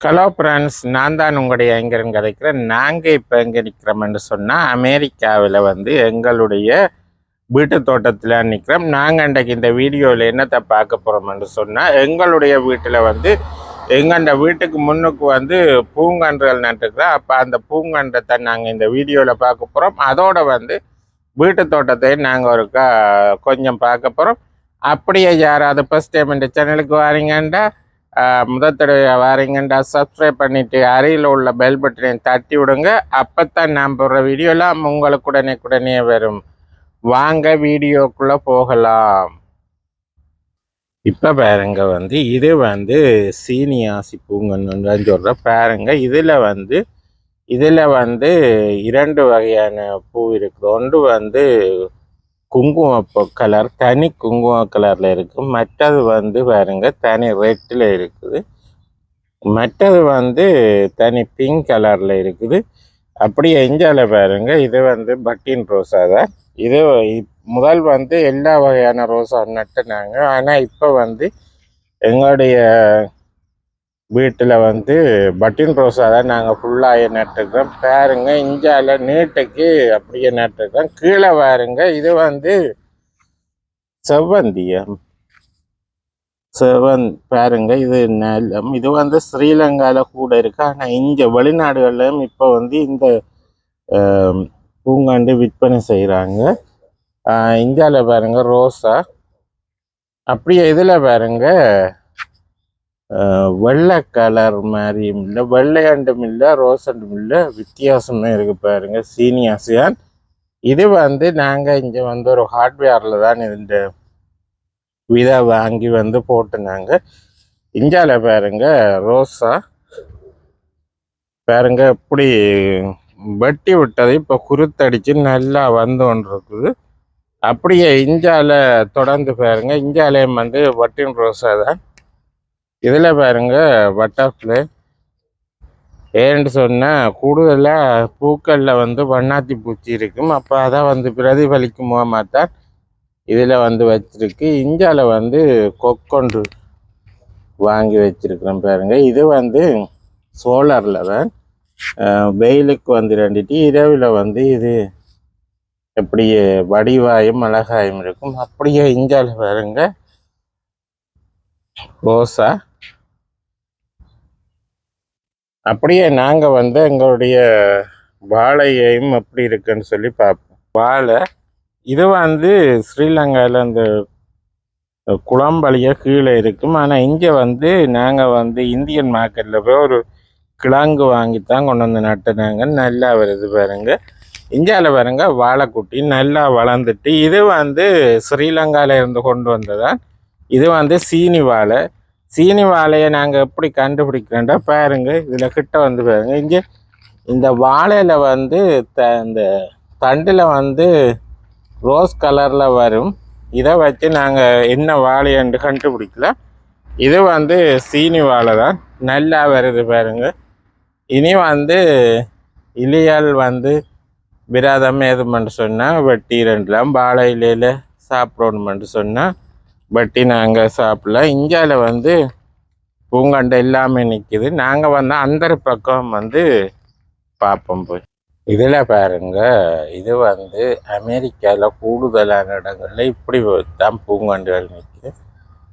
Hello friends நான் தான் உங்களுடைய ஐங்கரன் கதைக்கிறேன். நாங்கள் இப்போ எங்கே நிற்கிறோம்னு சொன்னால் அமெரிக்காவில் வந்து எங்களுடைய வீட்டு தோட்டத்தில் நிற்கிறோம் நாங்கள் அன்றைக்கு இந்த வீடியோவில் என்னத்தை பார்க்க போகிறோம்னு சொன்னால் எங்களுடைய வீட்டில் வந்து எங்கண்ட வீட்டுக்கு முன்னுக்கு வந்து பூங்கன்றுகள் நட்டுக்கிறோம் அப்போ அந்த பூங்கன்றத்தை நாங்கள் இந்த வீடியோவில் பார்க்க போகிறோம் அதோட வந்து வீட்டு தோட்டத்தையும் நாங்கள் ஒருக்கா கொஞ்சம் பார்க்க போகிறோம் அப்படியே யாராவது ஃபஸ்ட் டைம் இந்த சேனலுக்கு வாரீங்கண்டா முதல் தடவை வாரீங்கண்டா சப்ஸ்கிரைப் பண்ணிவிட்டு அருகில் உள்ள பெல் பட்டனை தட்டி விடுங்க. அப்போ தான் நான் போடுற வீடியோலாம் உங்களுக்கு உடனே உடனே வரும். வாங்க வீடியோக்குள்ளே போகலாம். இப்போ பாருங்க வந்து இது வந்து சீனியாசி பூங்கன்னு சொல்கிற பாருங்க இதில் வந்து இதில் வந்து இரண்டு வகையான பூ இருக்குது ஒன்று வந்து குங்கும கலர் தனி குங்கும கலரில் இருக்குது மற்றது வந்து பாருங்க தனி ரெட்டில் இருக்குது. மற்றது வந்து தனி பிங்க் கலரில் இருக்குது. அப்படியே எஞ்சால பாருங்க இது வந்து பட்டின் ரோஸா தான் இது இப்- முதல் வந்து எல்லா வகையான ரோஸா நட்டுனாங்க. ஆனால் இப்போ வந்து எங்களுடைய வீட்டில் வந்து பட்டின் ரோஸாக தான் நாங்கள் ஃபுல்லாக நட்டுருக்கிறோம் பாருங்க இஞ்சால நீட்டுக்கு அப்படியே நட்டுருக்கோம் கீழே பாருங்க இது வந்து செவ்வந்தியம். செவன் பாருங்க இது நிலம். இது வந்து ஸ்ரீலங்காவில் கூட இருக்கு. ஆனால் இங்கே வெளிநாடுகள்லையும் இப்போ வந்து இந்த பூங்காண்டு விற்பனை செய்கிறாங்க இந்தியாவில் பாருங்க ரோஸா அப்படியே இதில் பாருங்க வெள்ளை கலர் மாதிரியும் இல்லை வெள்ளையாண்டும் இல்லை ரோசண்டும் இல்லை வித்தியாசமே இருக்குது பாருங்க சீனியாசியான் இது வந்து நாங்கள் இங்கே வந்து ஒரு ஹார்ட்வேரில் தான் இந்த விதை வாங்கி வந்து போட்டுனாங்க. இஞ்சால பாருங்க ரோஸா பாருங்க இப்படி வெட்டி விட்டது இப்போ குருத்தடிச்சு நல்லா வந்து ஒன்று இருக்குது அப்படியே இஞ்சால தொடர்ந்து பாருங்க இஞ்சாலயம் வந்து வட்டின் ரோஸா தான். இதில் பாருங்க பட்டர்ஃப்ளை ஏன்னு சொன்னால் கூடுதலாக பூக்களில் வந்து வண்ணாத்தி பூச்சி இருக்கும். அப்போ அதை வந்து பிரதிபலிக்குமோ மாத்தான் இதில் வந்து வச்சிருக்கு. இஞ்சால வந்து கொக்கொன்று வாங்கி வச்சுருக்குறேன் பாருங்க. இது வந்து சோலாரில் தான். வெயிலுக்கு வந்து ரெண்டுட்டு இரவில் வந்து இது எப்படியே வடிவாயும் அழகாயும் இருக்கும். அப்படியே இஞ்சால பாருங்கள் ரோசா அப்படியே நாங்கள் வந்து எங்களுடைய வாழையையும் எப்படி இருக்குன்னு சொல்லி பார்ப்போம். வாழை இது வந்து ஸ்ரீலங்காவில் அந்த குளம்பழிய கீழே இருக்கும். ஆனால் இங்கே வந்து நாங்கள் வந்து இந்தியன் மார்க்கெட்டில் போய் ஒரு கிழங்கு வாங்கி தான் கொண்டு வந்து நட்டுனாங்க. நல்லா வருது பாருங்க. இந்தியாவில் பாருங்க வாழைக்குட்டி நல்லா வளர்ந்துட்டு இது வந்து ஸ்ரீலங்காவில் இருந்து கொண்டு வந்ததான் இது வந்து சீனி வாழை சீனி வாழையை நாங்கள் எப்படி கண்டுபிடிக்கிறோம்டா? பாருங்க இதில் கிட்ட வந்து பாருங்க. இங்கே இந்த வாழையில் வந்து த இந்த தண்டில் வந்து ரோஸ் கலரில் வரும். இதை வச்சு நாங்கள் என்ன வாழையன்று கண்டுபிடிக்கல. இது வந்து சீனி வாழை தான். நல்லா வருது பாருங்க. இனி வந்து இலியால் வந்து விராதம் ஏதுமென்று சொன்னால் வெட்டி ரெண்டுலாம் வாழை இலையில் சாப்பிடணுமென்று சொன்னால் பட்டி நாங்கள் சாப்பிடல. இந்தியாவில் வந்து பூங்கண்டை இல்லாமல் நிற்கிது நாங்கள் வந்து அந்த பக்கம் வந்து பார்ப்போம் போய். இதில் பாருங்க இது வந்து அமெரிக்காவில் கூடுதலான இடங்களில் இப்படி தான் பூங்கண்டுகள் நிற்குது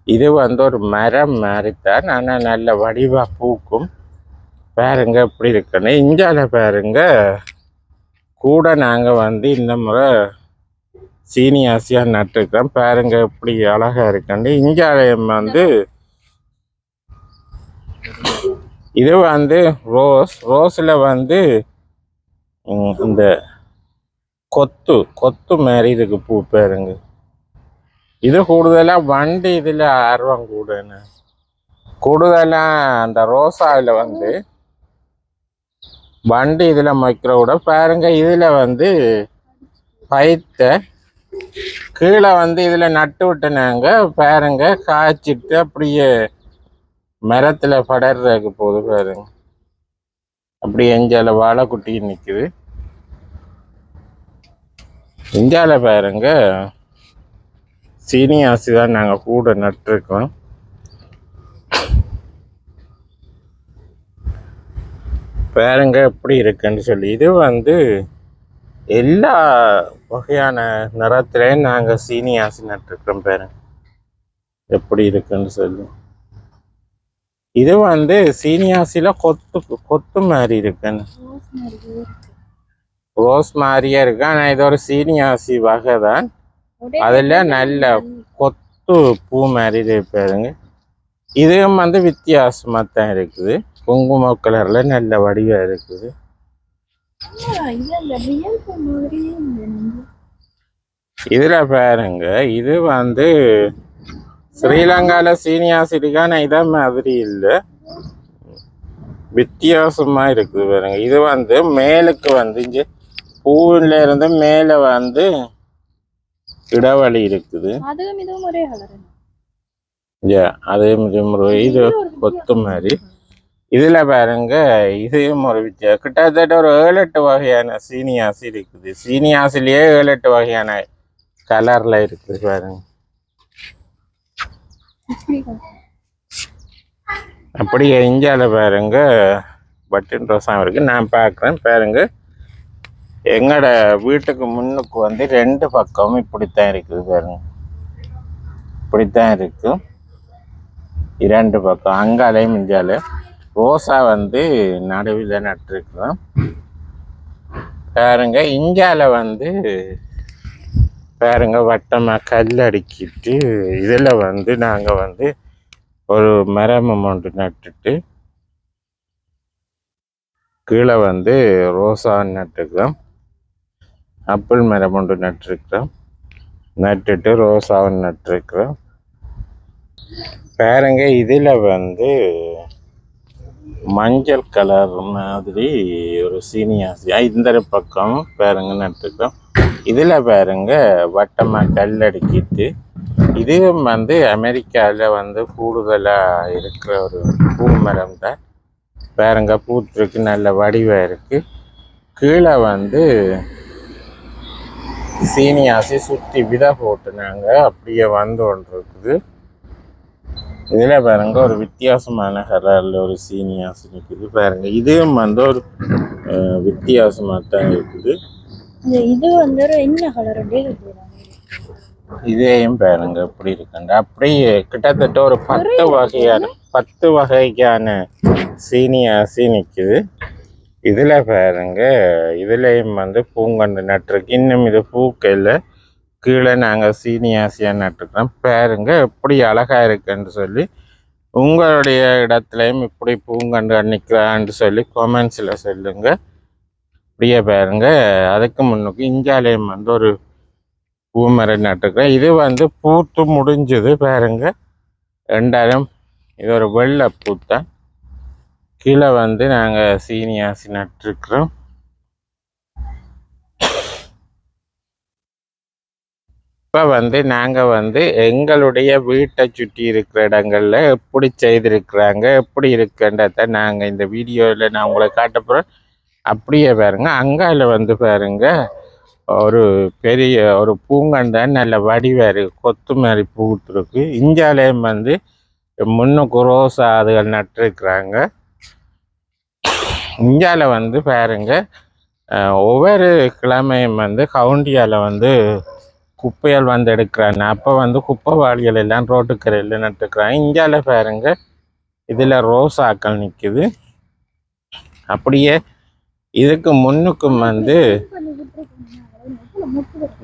இது வந்து ஒரு மரம் மாதிரித்தான் ஆனால் நல்ல வடிவாக பூக்கும். பாருங்க இப்படி இருக்குன்னு. இந்தியாவில் பாருங்க கூட நாங்கள் வந்து இந்த முறை சீனியாசியாக நட்டுருக்கோம் பாருங்க எப்படி அழகாக இருக்குன்னு. இந்தியாலயம் வந்து இது வந்து ரோஸ். ரோஸில் வந்து இந்த கொத்து கொத்து மாதிரி இதுக்கு பூ பாருங்க. இது கூடுதலாக வண்டி இதில் ஆர்வம் கூடன்னு. கூடுதலாக அந்த ரோசாவில் வந்து வண்டி இதில் மக்கிற விட பாருங்க. இதில் வந்து பைத்த கீழே வந்து இதில் நட்டு விட்டுனாங்க. பாருங்க காய்ச்சிட்டு அப்படியே மரத்தில் படர்றதுக்கு போகுது பாருங்க. அப்படி எஞ்சால வாழை குட்டி நிற்குது இந்தியாவில் பாருங்க சீனியாசி தான் நாங்கள் கூட நட்டுருக்கோம். பாருங்க எப்படி இருக்குன்னு சொல்லி. இது வந்து எல்லா வகையான நிறத்துலையும் நாங்கள் சீனியாசி நட்டுருக்கிறோம் பாருங்க எப்படி இருக்குன்னு சொல்லி. இது வந்து சீனியாசில கொத்து கொத்து மாதிரி இருக்குன்னு. ரோஸ் மாதிரியே இருக்கு. ஆனால் இது ஒரு சீனியாசி வகை தான். அதுல நல்ல கொத்து பூ மாதிரி இருப்பாருங்க பாருங்க. இதுவும் வந்து வித்தியாசமாக தான் இருக்குது. குங்கும கலர்ல நல்ல வடிவாக இருக்குது. இதுல பாருங்க இது வந்து ஸ்ரீலங்கால சீனியாஸ் இருக்கான இத மாதிரி இல்லை. வித்தியாசமா இருக்குது பாருங்க. இது வந்து மேலுக்கு வந்து இங்க பூவில இருந்து மேல வந்து இடைவெளி இருக்குது. அதுவும் இதுவும் ஒரே கலர் Yeah, அதே மாதிரி ஒரு இது கொத்து மாதிரி. இதில் பாருங்க இதையும் ஒரு வித்தியா கிட்டத்தட்ட ஒரு ஏழு எட்டு வகையான சீனியாசி இருக்குது. சீனியாசிலேயே ஏழு எட்டு வகையான கலரில் இருக்குது பாருங்க. அப்படியே இந்தியாவில் பாருங்க பட்டன் ரோஸாக இருக்கு. நான் பார்க்குறேன் பாருங்க. எங்களோட வீட்டுக்கு முன்னுக்கு வந்து ரெண்டு பக்கமும் இப்படித்தான் இருக்குது பாருங்க. இப்படித்தான் இருக்கு. இரண்டு பக்கம் அங்காலையும் இந்தியாவில் ரோசா வந்து நடுவில் நட்டுருக்குறோம். பாருங்க இங்கால வந்து பாருங்க வட்டமாக கல் அடிக்கிட்டு இதில் வந்து நாங்கள் வந்து ஒரு மரம் ஒன்று நட்டுட்டு கீழே வந்து ரோசா நட்டுக்கிறோம் ஆப்பிள் மரம் ஒன்று நட்டுருக்கிறோம். நட்டுட்டு ரோசாவும் நட்டுருக்கிறோம். பாருங்க இதில் வந்து மஞ்சள் கலர் மாதிரி ஒரு சீனியாசி. இந்த பக்கம் பாருங்கன்னு நட்டுக்கிறோம். இதில் பாருங்க வட்டமாக கல் அடிக்கிட்டு இதுவும் வந்து அமெரிக்காவில் வந்து கூடுதலாக இருக்கிற ஒரு பூ மரம் தான். பாருங்க பூத்துருக்கு நல்ல வடிவாக இருக்குது கீழே வந்து சீனியாசி சுற்றி விதை போட்டுனாங்க. அப்படியே வந்து ஒன்று இருக்குது இதில் பாருங்க ஒரு வித்தியாசமான கலரில் ஒரு சீனியாசி நிற்குது பாருங்க இதுவும் வந்து ஒரு அஹ், வித்தியாசமா தான் இருக்குது இது வந்து என்ன கலர் இதையும் பாருங்க எப்படி இருக்குங்க. அப்படியே கிட்டத்தட்ட ஒரு பத்து வகையான பத்து வகைக்கான சீனியாசி நிற்குது இதில் பாருங்க இதுலேயும் வந்து பூங்கன்று நட்டுருக்கு. இன்னும் இது பூக்கையில் கீழே நாங்கள் சீனியாசியாக நட்டுக்கிறோம் பாருங்க எப்படி அழகாக இருக்குன்னு சொல்லி உங்களுடைய இடத்துலையும் இப்படி பூங்கண்டு நிற்கிறான்னு சொல்லி கொமெண்ட்ஸில் சொல்லுங்கள் இப்படியே பாருங்க அதுக்கு முன்னுக்கு இஞ்சாலயம் வந்து ஒரு பூமரம் நட்டுக்கிறேன் இது வந்து பூத்து முடிஞ்சது பாருங்க. ரெண்டாயிரம் இது ஒரு வெள்ளை பூத்தான் கீழே வந்து நாங்கள் சீனியாசி நட்டுருக்குறோம். இப்போ வந்து நாங்கள் வந்து எங்களுடைய வீட்டை சுற்றி இருக்கிற இடங்களில் எப்படி செய்திருக்கிறாங்க எப்படி இருக்குன்றத நாங்கள் இந்த வீடியோவில் நான் உங்களை காட்ட போகிறேன் அப்படியே பாருங்க அங்கால வந்து பாருங்க ஒரு பெரிய ஒரு பூங்கண்டான் நல்ல வடிவாக கொத்து மாதிரி பூத்துருக்கு இஞ்சாலயம் வந்து முன்னுக்கு ரோசா அதுகள் நட்டுருக்குறாங்க. இந்தியாவில் வந்து பாருங்க ஒவ்வொரு கிழமையும் வந்து கவுண்டியாவில் வந்து குப்பையால் வந்து எடுக்கிறாங்க. அப்போ வந்து குப்பை வாளிகள் எல்லாம் ரோட்டுக்கரையில் நட்டுக்கிறாங்க. இந்தியாவில் பாருங்க இதில் ரோசாக்கள் நிற்குது அப்படியே இதுக்கு முன்னுக்கும் வந்து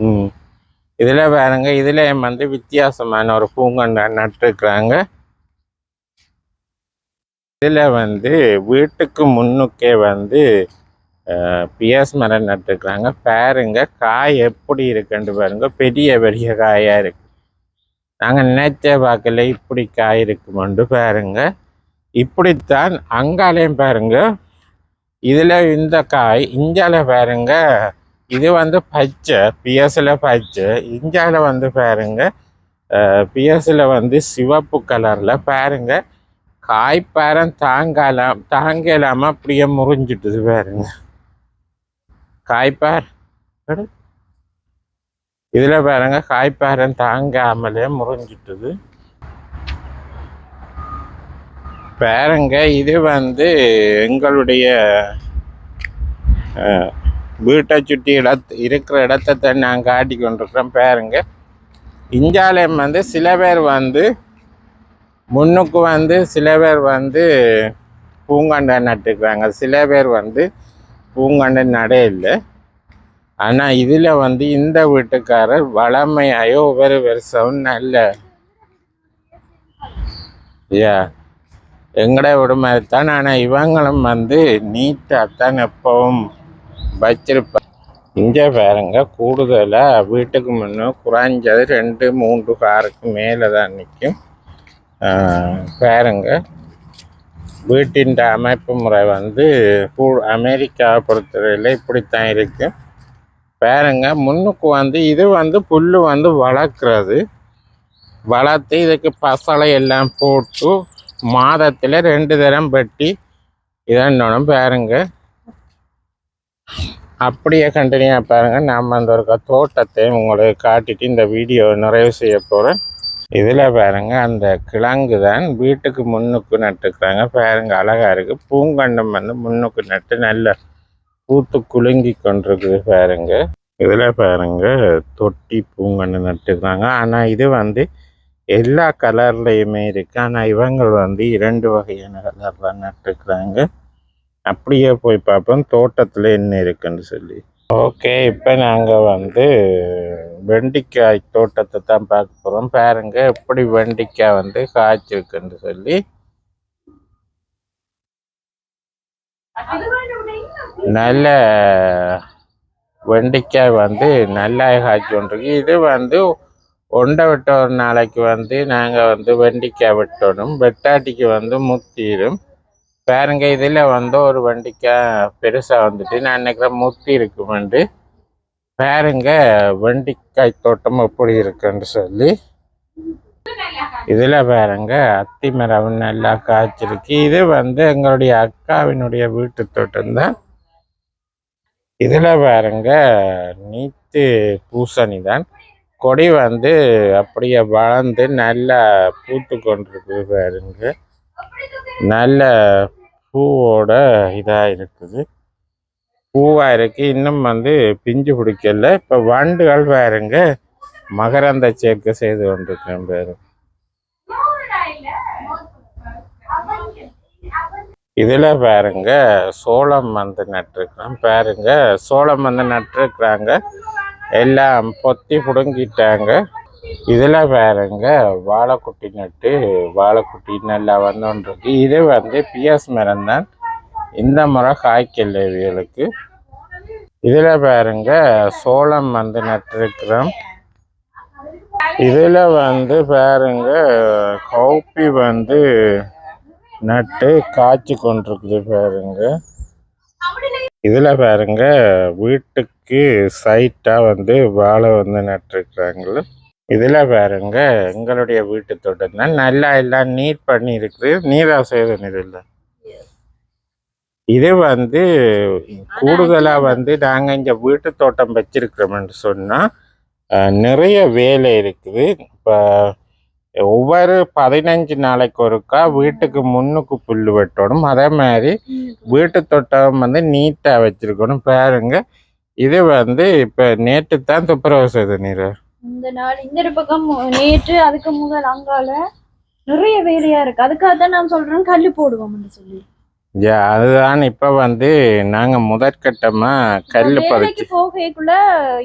ம் இதில் பாருங்க இதில் வந்து வித்தியாசமான ஒரு பூங்கண்டை நட்டுருக்குறாங்க இதில் வந்து வீட்டுக்கு முன்னுக்கே வந்து பிஎஸ் மரம் நட்டுருக்குறாங்க. பாருங்க காய் எப்படி இருக்குன்னு பாருங்க. பெரிய பெரிய காயாக இருக்கு. நாங்கள் நினைச்ச பார்க்கல இப்படி காய் இருக்குமெண்டு பாருங்க. இப்படித்தான் அங்காலையும் பாருங்க. இதில் இந்த காய் இஞ்சால பாருங்க. இது வந்து பச்சை பிஎஸ்ல பச்சை. இஞ்சால வந்து பாருங்க. பிஎஸ்ல வந்து சிவப்பு கலரில் பாருங்க. காய்ப்பாரம் தாங்கலாம் தாங்கலாம அப்படியே முறிஞ்சிட்டுது பாருங்க. காய்ப்பார். இதுல பாருங்க காய்ப்பாரம் தாங்காமலே முறிஞ்சிட்டுது. பாருங்க இது வந்து எங்களுடைய வீட்டை சுற்றி இடத் இருக்கிற இடத்த நான் காட்டி கொண்டிருக்கிறேன் பாருங்க. இந்தியாலயம் வந்து சில பேர் வந்து முன்னுக்கு வந்து சில பேர் வந்து பூங்கொண்டை நட்டுக்கிறாங்க சில பேர் வந்து பூங்கண்டை நடை இல்லை. ஆனால் இதில் வந்து இந்த வீட்டுக்காரர் வளமையாயோ ஒவ்வொரு வருஷம் நல்ல ஐயா எங்கட மாதிரி தான் ஆனால் இவங்களும் வந்து நீட்டாக தான் எப்பவும் வச்சிருப்பாங்க இங்கே பாருங்க கூடுதலாக வீட்டுக்கு முன்னே குறைஞ்சது ரெண்டு மூன்று காருக்கு மேலே தான் நிற்கும் பேருங்க. வீட்டின் அமைப்பு முறை வந்து கூ- அமெரிக்காவை பொறுத்தவரையில் இப்படித்தான் இருக்குது பாருங்க முன்னுக்கு வந்து இது வந்து புல் வந்து வளர்க்குறது. வளர்த்து இதுக்கு பசலை எல்லாம் போட்டு மாதத்தில் ரெண்டு தரம் வெட்டி இதன்னொன்னு பாருங்க. அப்படியே கண்டினியூ பாருங்க. நம்ம அந்த ஒரு தோட்டத்தை உங்களுக்கு காட்டிட்டு இந்த வீடியோ நிறைவு செய்ய போகிறேன் இதில் பாருங்க அந்த கிழங்கு தான் வீட்டுக்கு முன்னுக்கு நட்டுக்கிறாங்க பாருங்க அழகா இருக்கு. பூங்கண்டம் வந்து முன்னுக்கு நட்டு நல்ல பூத்து குலுங்கி கொண்டிருக்குது பாருங்க. இதில் பாருங்க தொட்டி பூங்கண்டம் நட்டுக்கிறாங்க ஆனால் இது வந்து எல்லா கலர்லையுமே இருக்குது ஆனால் இவங்க வந்து இரண்டு வகையான கலரில் நட்டுக்கிறாங்க அப்படியே போய் பார்ப்போம். தோட்டத்தில் என்ன இருக்குன்னு சொல்லி. ஓகே இப்போ நாங்கள் வந்து வெண்டிக்காய் தோட்டத்தை தான் பார்க்க போகிறோம் பாருங்க எப்படி வெண்டிக்காய் வந்து காய்ச்சிருக்குன்னு சொல்லி. நல்ல வெண்டிக்காய் வந்து நல்லா காய்ச்சி கொண்டிருக்கு இது வந்து ஒண்டை விட்ட ஒரு நாளைக்கு வந்து நாங்கள் வந்து வெண்டிக்காய் வெட்டணும். வெட்டாட்டிக்கு வந்து முத்திடும் பாருங்க இதில் வந்து ஒரு வெண்டிக்காய் பெருசாக வந்துட்டு நான் நினைக்கிறேன் முத்தி இருக்குமெண்டு பாருங்க வண்டிக்காய் தோட்டம் எப்படி இருக்குன்னு சொல்லி. இதில் பாருங்க அத்தி மரம் நல்லா காய்ச்சிருக்கு. இது வந்து எங்களுடைய அக்காவினுடைய வீட்டு தோட்டம் தான். இதில் பாருங்க நீத்து பூசணி தான். கொடி வந்து அப்படியே வளர்ந்து நல்லா பூத்து கொண்டிருக்கு பாருங்க. நல்ல பூவோட இதாக இருக்குது. பூவாக இருக்கு. இன்னும் வந்து பிஞ்சு பிடிக்கல. இப்போ வண்டுகள் வேறுங்க மகரந்த சேர்க்கை செய்து கொண்டிருக்கேன் பேரு. இதில் பாருங்க சோளம் வந்து நட்டிருக்கிறோம். பாருங்க சோளம் வந்து நட்டுருக்குறாங்க. எல்லாம் பொத்தி பிடுங்கிட்டாங்க. இதில் பாருங்க வாழைக்குட்டி நட்டு வாழைக்குட்டி நல்லா வந்துருக்கு இது வந்து பிஎஸ் மரம் தான். இந்த முறை காய்க்கல இவங்களுக்கு இதில் பாருங்க சோளம் வந்து நட்டிருக்கிறோம். இதில் வந்து பாருங்க கௌப்பி வந்து நட்டு காய்ச்சி கொண்டிருக்குது பாருங்க. இதில் பாருங்க வீட்டுக்கு சைட்டாக வந்து வாழை வந்து நட்டிருக்கிறாங்களே. இதில் பாருங்க எங்களுடைய வீட்டு தோட்டம் தான் நல்லா எல்லாம் நீட் பண்ணி இருக்குது. நீராசேதம் இதில். இது வந்து கூடுதலாக வந்து நாங்கள் இங்கே வீட்டு தோட்டம் வச்சிருக்கிறோம்னு சொன்னால் நிறைய வேலை இருக்குது. இப்போ ஒவ்வொரு பதினஞ்சு நாளைக்கு ஒருக்கா வீட்டுக்கு முன்னுக்கு புல் வெட்டணும். அதே மாதிரி வீட்டு தோட்டம் வந்து நீட்டாக வச்சிருக்கணும். பாருங்க இது வந்து இப்போ நேற்று தான் துப்புரவு செய்த நீர். இந்த நாள் ஒரு பக்கம் நேற்று அதுக்கு முதல் அங்கால நிறைய வேலையா இருக்கு. அதுக்காக தான் நான் சொல்றேன் கல்லு போடுவோம்னு சொல்லி. அதுதான். இப்போ வந்து நாங்கள் முதற்கட்டமாக கல் வேலைக்கு போகக்குள்ள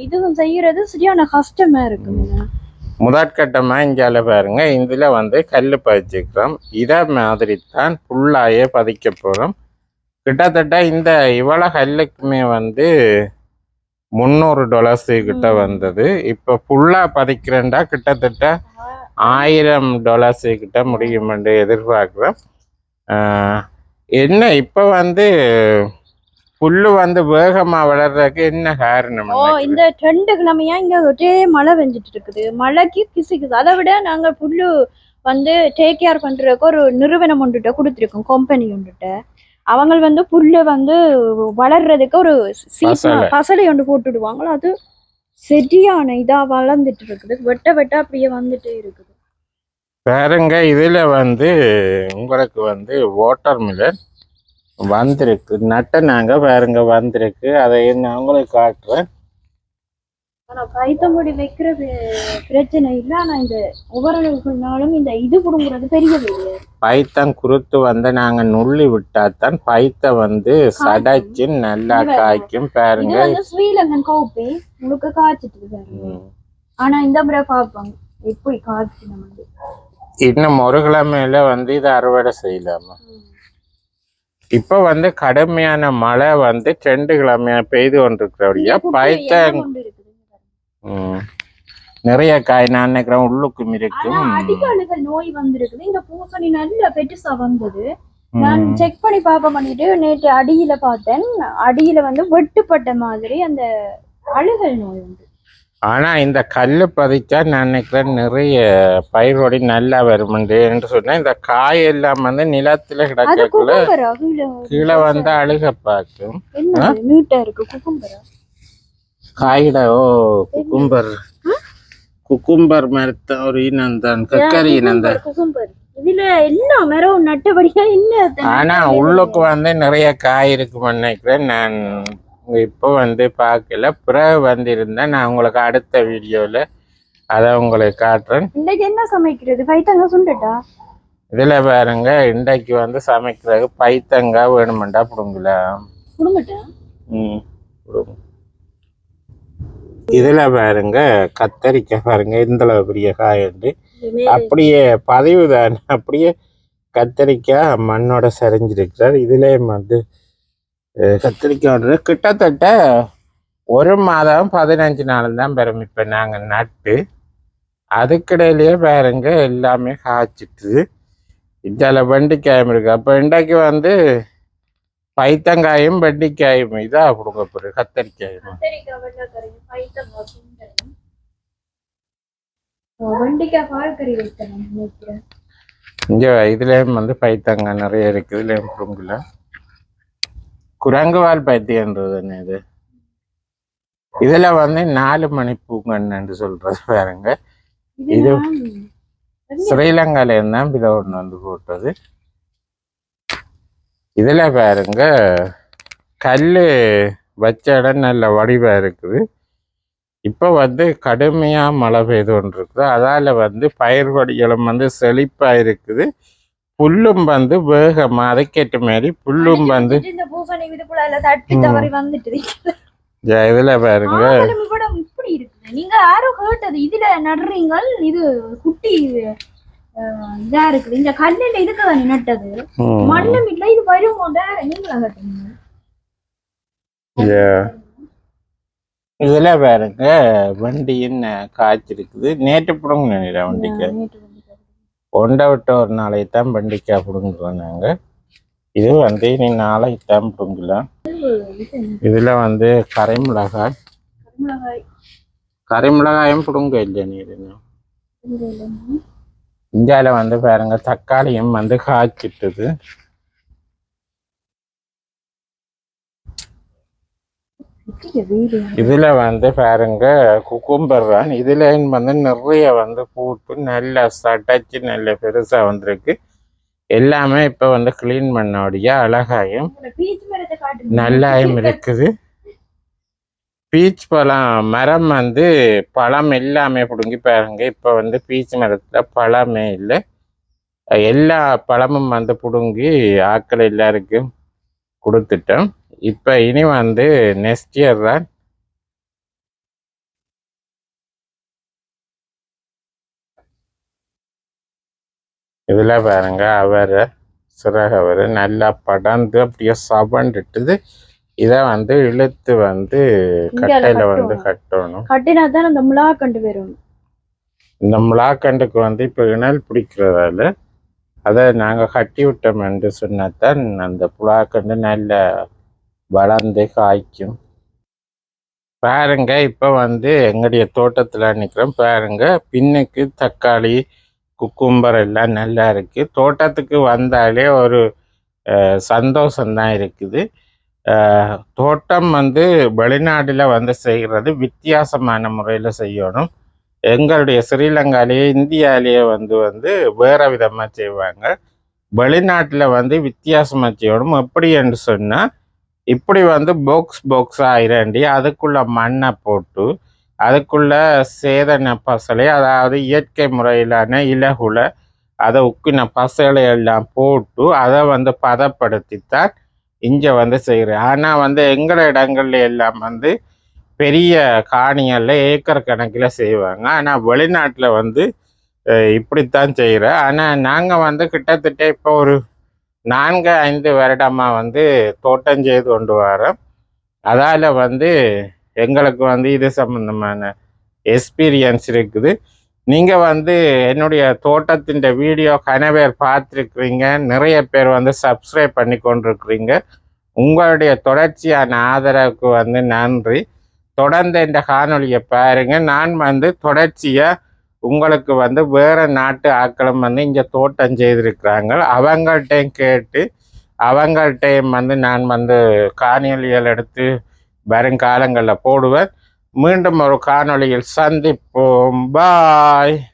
இதுவும் செய்யறது சரியான கஷ்டமா இருக்குங்க முதற்கட்டமாக இங்கால பாருங்க. இதில் வந்து கல் பதிச்சுக்கிறோம் இதை மாதிரி தான் ஃபுல்லாயே பதிக்க போகிறோம் கிட்டத்தட்ட இந்த இவ்வளோ கல்லுக்குமே வந்து முந்நூறு டாலர்ஸ் கிட்ட வந்தது. இப்போ ஃபுல்லாக பதிக்கிறேன்டா. கிட்டத்தட்ட ஆயிரம் டாலர்ஸ் கிட்ட முடியுமென்று எதிர்பார்க்குறோம். ஆஹ், என்ன இப்போ வந்து புல்லு வந்து வேகமாக வளர்றதுக்கு என்ன காரணம் ஓ இந்த ரெண்டு கிழமையா இங்க ஒரே மழை பெஞ்சிட்டு இருக்குது மழைக்கு கிசுக்குது அதை விட நாங்க புல்லு வந்து டேக் கேர் பண்றதுக்கு ஒரு நிறுவனம் ஒன்றுட்ட கொடுத்துருக்கோம் கம்பெனி ஒன்றுட்ட அவங்க வந்து புல்ல வந்து வளர்றதுக்கு ஒரு சீட் பசலை. ஒன்று போட்டுடுவாங்களோ அது சரியான இதா வளர்ந்துட்டு இருக்குது வெட்ட வெட்ட அப்படியே வந்துட்டே இருக்குது. பாருங்க இதில் வந்து உங்களுக்கு வந்து வாட்டர் மிலன் வந்திருக்கு. நட்ட நாங்க பாருங்க வந்திருக்கு. அதை நான் உங்களுக்கு காட்டுறேன். ஆனா பைத்தம்பொடி வைக்கிற பி- பிரச்சனை இல்ல. ஆனா இந்த ஒவ்வொரு நாளும் இந்த இது புடுங்குறது பெரிய இருக்கு. பைத்தம் குருத்து வந்து நாங்க நுள்ளி விட்டாதான் பைத்த வந்து சடைச்சு நல்லா காய்க்கும் பாருங்க. ஸ்ரீலங்கன் கோப்பை. முழுக்க காய்ச்சிட்டு பாருங்க. ஆனா இந்த முறை பார்ப்பாங்க எப்படி காய்ச்சி இன்னும் ஒரு கிழமையில வந்து இதை அறுவடை செய்யலாமா? இப்ப வந்து கடுமையான மழை வந்து ரெண்டு கிழமையா பெய்து கொண்டிருக்கிறபடியா பைத்த ம். நிறைய காய் நான் நினைக்கிறேன் உள்ளுக்கும் இருக்கும். அடிகாலுகள் நோய் வந்திருக்குது. இந்த பூசணி நல்ல பெருசா வந்தது. நான். செக் பண்ணி பார்க்க பண்ணிட்டு நேற்று அடியில பார்த்தேன். அடியில வந்து வெட்டுப்பட்ட மாதிரி அந்த அழுகல் நோய் வந்து. ஆனா இந்த கல்லு பதிச்சா நான் நினைக்கிறேன் நிறைய பயிரோடி நல்லா வருமுண்டு என்று சொன்னேன். இந்த காய் எல்லாம் வந்து நிலத்துல கிடக்கக்குள்ள கீழே வந்து அழுக பார்க்கும். நீட்டா இருக்கு குக்கும்பரா காயிட ஓ குக்கும்பர் குக்கும்பர் மரத்த ஒரு இனம் தான் கக்கரி இனம் தான். இதுல எல்லா மரம் நட்டபடியா என்ன ஆனா உள்ளுக்கு வந்து நிறைய காய் இருக்குன்னு நினைக்கிறேன். நான் இப்போ வந்து பார்க்கல. பிறகு வந்திருந்தேன். நான் உங்களுக்கு அடுத்த வீடியோல அதை உங்களுக்கு காட்டுறேன். இன்னைக்கு என்ன சமைக்கிறது? பைத்தங்க சுண்டட்டா? இதுல பாருங்க இன்றைக்கு வந்து சமைக்கிறதுக்கு பைத்தங்காய் வேணுமெண்டா பிடுங்கலாம். குடும்பட்டா ம் பிடுங்க. இதுல பாருங்க கத்தரிக்காய் பாருங்க இந்த அளவு பெரிய காய் உண்டு. அப்படியே பதிவு தான். அப்படியே கத்தரிக்காய் மண்ணோட சரிஞ்சிருக்கிறார். இதுலேயும் வந்து கத்தரிக்காய் கிட்டத்தட்ட ஒரு மாதம் பதினஞ்சு நாள் தான் பெறும் இப்போ நாங்கள் நட்டு அதுக்கிடையிலேயே பாருங்க எல்லாமே காய்ச்சிட்டு இதில் வெண்டிக்காயும் இருக்கு. அப்போ இன்றைக்கு வந்து பைத்தங்காயும் வெண்டிக்காயும் இதாக கொடுங்க போகிறேன் கத்தரிக்காயும். இங்கே இதுலேயும் வந்து பைத்தங்காய் நிறைய இருக்குது இதுலேயும் புடுங்கல குரங்குவால் பைத்தியன்றது என்ன இது? இதுல வந்து நாலு மணி பூங்கன்னு சொல்றது பாருங்க. இது இது- ஸ்ரீலங்கால இருந்தான் இதை ஒன்று வந்து போட்டது. இதுல பாருங்க கல்லு வச்ச இடம் நல்ல வடிவா இருக்குது. இப்போ வந்து கடுமையா மழை பெய்து கொண்டு இருக்குது அதால வந்து பயிர் வடிகளும் வந்து செழிப்பா இருக்குது. புல்லும் வந்து வேகமா அதுக்கேற்ற மாதிரி புல்லும் வந்து இதுல பாருங்க. நீங்க யாரோ கேட்டது இதுல நடுறீங்க இது குட்டி இதா இருக்குது இந்த கல்லுல இதுக்கு தானே நட்டது. மண்ணும் இல்ல இது வருமோட நீங்களா கேட்டீங்க Yeah. இதுல பாருங்க வண்டியின் காய்ச்சிருக்குது. நேற்று பிடுங்க நினைக்கிறேன் வண்டிக்கு. ஒன்றை விட்டு ஒரு நாளைக்கு தான் வண்டிக்காய் பிடுங்குறோம் நாங்க. இது வந்து இனி நாளைக்கு தான் பிடுங்கலாம். இதுல வந்து கரைமிளகாய் கருமிளகாய் கரைமிளகாயும் பிடுங்க இல்லையா நீர் இன்னும் இந்தியாவில் வந்து பாருங்க தக்காளியும் வந்து காய்ச்சிட்டுது இதுல வந்து பாருங்க குக்கும்பர் தான். இதுல வந்து நிறைய வந்து பூட்டு நல்ல சடைச்சு நல்ல பெருசா வந்திருக்கு. எல்லாமே இப்ப வந்து கிளீன் பண்ணோடைய அழகாயும் நல்லாயும் இருக்குது. பீச் பழம் மரம் வந்து பழம் எல்லாமே பிடுங்கி பாருங்க. இப்போ வந்து பீச் மரத்தில் பழமே இல்லை. எல்லா பழமும் வந்து பிடுங்கி ஆட்கள் எல்லாருக்கும் கொடுத்துட்டோம். இப்போ இனி வந்து நெக்ஸ்ட் இயர் தான் இதில் பாருங்க அவர் சிறகவர் நல்லா படர்ந்து அப்படியே சவண்டுட்டுது. இதை வந்து இழுத்து வந்து கட்டையில் வந்து. கட்டணும். கட்டினா தான் அந்த முலா கண்டு வரும். இந்த முலாக்கண்டுக்கு வந்து இப்போ இணல் பிடிக்கிறதால அதை நாங்கள் கட்டி விட்டோம்னு சொன்னாதான் அந்த புலாக்கண்டு நல்ல வளர்ந்து காய்க்கும். பாருங்க இப்போ வந்து எங்களுடைய தோட்டத்தில் நிற்கிறோம் பாருங்க பின்னுக்கு தக்காளி குக்கும்பர் எல்லாம் நல்லா இருக்கு. தோட்டத்துக்கு வந்தாலே ஒரு அஹ், சந்தோஷம்தான் இருக்குது. தோட்டம் வந்து வெளிநாட்டில் வந்து செய்கிறது வித்தியாசமான முறையில் செய்யணும். எங்களுடைய ஸ்ரீலங்காலேயே இந்தியாலேயே வந்து வந்து வேறு விதமாக செய்வாங்க. வெளிநாட்டில் வந்து வித்தியாசமாக செய்யணும். எப்படி என்று சொன்னால் இப்படி வந்து பாக்ஸ் பாக்ஸாக இரண்டி அதுக்குள்ளே மண்ணை போட்டு அதுக்குள்ளே சேதன பசலை அதாவது இயற்கை முறையிலான இலகுல அதை உக்கின பசலை எல்லாம் போட்டு அதை வந்து பதப்படுத்தித்தான் இங்கே வந்து செய்கிறேன் ஆனால் வந்து எங்கள இடங்கள்ல எல்லாம் வந்து பெரிய காணிகளில் ஏக்கர் கணக்கில் செய்வாங்க. ஆனால் வெளிநாட்டில் வந்து இப்படித்தான் செய்கிறேன் ஆனால் நாங்கள் வந்து கிட்டத்தட்ட இப்போ ஒரு நான்கு ஐந்து வருடமாக வந்து தோட்டம் செய்து கொண்டு வரோம் அதால் வந்து எங்களுக்கு வந்து இது சம்மந்தமான எக்ஸ்பீரியன்ஸ் இருக்குது. நீங்கள் வந்து என்னுடைய தோட்டத்தின் வீடியோ கனவேர் பார்த்துருக்குறீங்க. நிறைய பேர் வந்து சப்ஸ்கிரைப் பண்ணி கொண்டிருக்கிறீங்க. உங்களுடைய தொடர்ச்சியான ஆதரவுக்கு வந்து நன்றி. தொடர்ந்து இந்த காணொலியை பாருங்கள் நான் வந்து தொடர்ச்சியாக உங்களுக்கு வந்து வேறு நாட்டு ஆக்களும் வந்து இங்கே தோட்டம் செய்திருக்கிறாங்க. அவங்கள்ட்டையும் கேட்டு அவங்கள்ட்டையும் வந்து நான் வந்து காணொலிகள் எடுத்து வருங்காலங்களில் போடுவேன். மீண்டும் ஒரு காணொளியில் சந்திப்போம். பாய்